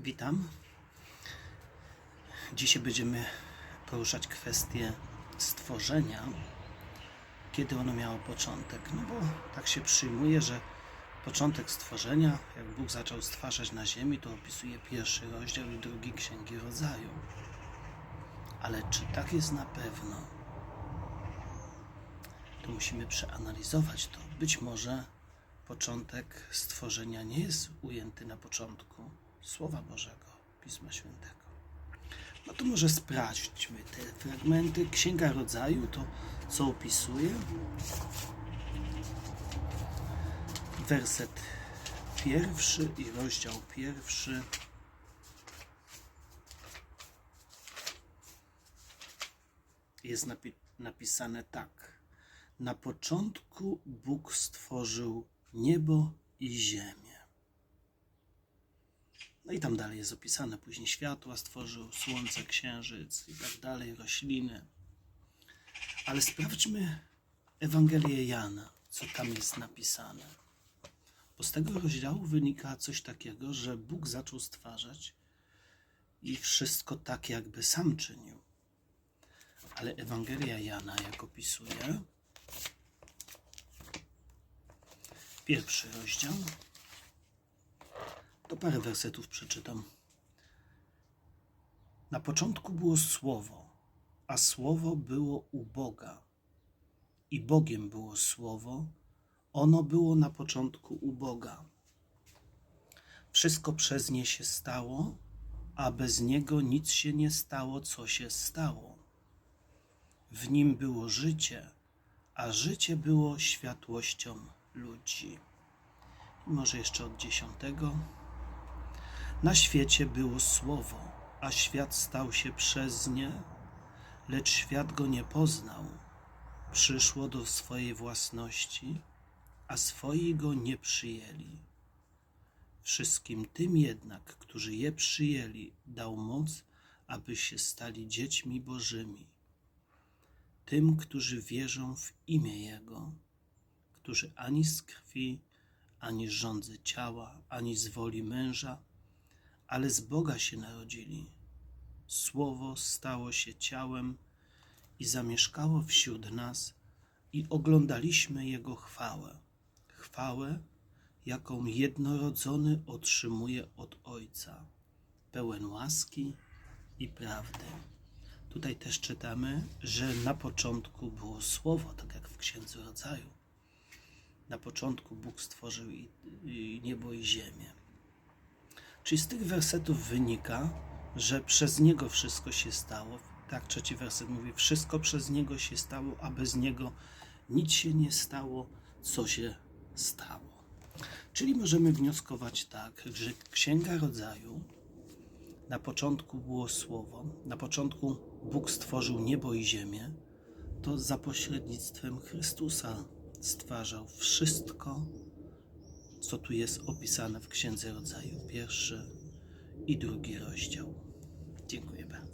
Witam. Dzisiaj będziemy poruszać kwestię stworzenia, kiedy ono miało początek. No bo tak się przyjmuje, że początek stworzenia, jak Bóg zaczął stwarzać na ziemi, to opisuje pierwszy rozdział i drugi Księgi Rodzaju. Ale czy tak jest na pewno? To musimy przeanalizować to. Być może początek stworzenia nie jest ujęty na początku Słowa Bożego, Pisma Świętego. No to może sprawdźmy te fragmenty. Księga Rodzaju to co opisuje? Werset pierwszy i rozdział pierwszy. Jest napi- napisane tak. Na początku Bóg stworzył niebo i ziemię. No i tam dalej jest opisane. Później światła stworzył, słońce, księżyc i tak dalej, rośliny. Ale sprawdźmy Ewangelię Jana, co tam jest napisane. Bo z tego rozdziału wynika coś takiego, że Bóg zaczął stwarzać i wszystko tak, jakby sam czynił. Ale Ewangelia Jana, jak opisuje, pierwszy rozdział, to parę wersetów przeczytam. Na początku było Słowo, a Słowo było u Boga. I Bogiem było Słowo, ono było na początku u Boga. Wszystko przez nie się stało, a bez niego nic się nie stało, co się stało. W nim było życie, a życie było światłością ludzi. I może jeszcze od dziesiątego. Na świecie było słowo, a świat stał się przez nie, lecz świat go nie poznał. Przyszło do swojej własności, a swoi go nie przyjęli. Wszystkim tym jednak, którzy je przyjęli, dał moc, aby się stali dziećmi Bożymi. Tym, którzy wierzą w imię Jego, którzy ani z krwi, ani z rządzy ciała, ani z woli męża, ale z Boga się narodzili. Słowo stało się ciałem i zamieszkało wśród nas, i oglądaliśmy Jego chwałę. Chwałę, jaką jednorodzony otrzymuje od Ojca, pełen łaski i prawdy. Tutaj też czytamy, że na początku było Słowo, tak jak w Księdze Rodzaju. Na początku Bóg stworzył i, i niebo i ziemię. Czyli z tych wersetów wynika, że przez Niego wszystko się stało. Tak, trzeci werset mówi, wszystko przez Niego się stało, a bez Niego nic się nie stało, co się stało. Czyli możemy wnioskować tak, że Księga Rodzaju na początku było Słowo, na początku Bóg stworzył niebo i ziemię, to za pośrednictwem Chrystusa stwarzał wszystko, co tu jest opisane w Księdze Rodzaju, pierwszy i drugi rozdział. Dziękuję bardzo.